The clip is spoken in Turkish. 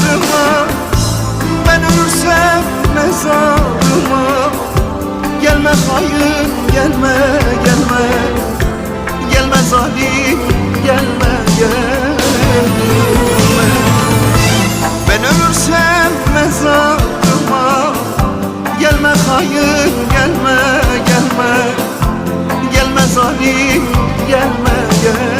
benim efkarıma Ben ölürsem mezarıma. Gelme hayır gelme gelme. Gelme zalim gelme gelme. Ben ölürsem mezarıma. Gelme hayır gelme gelme. Gelme zalim gelme gelme.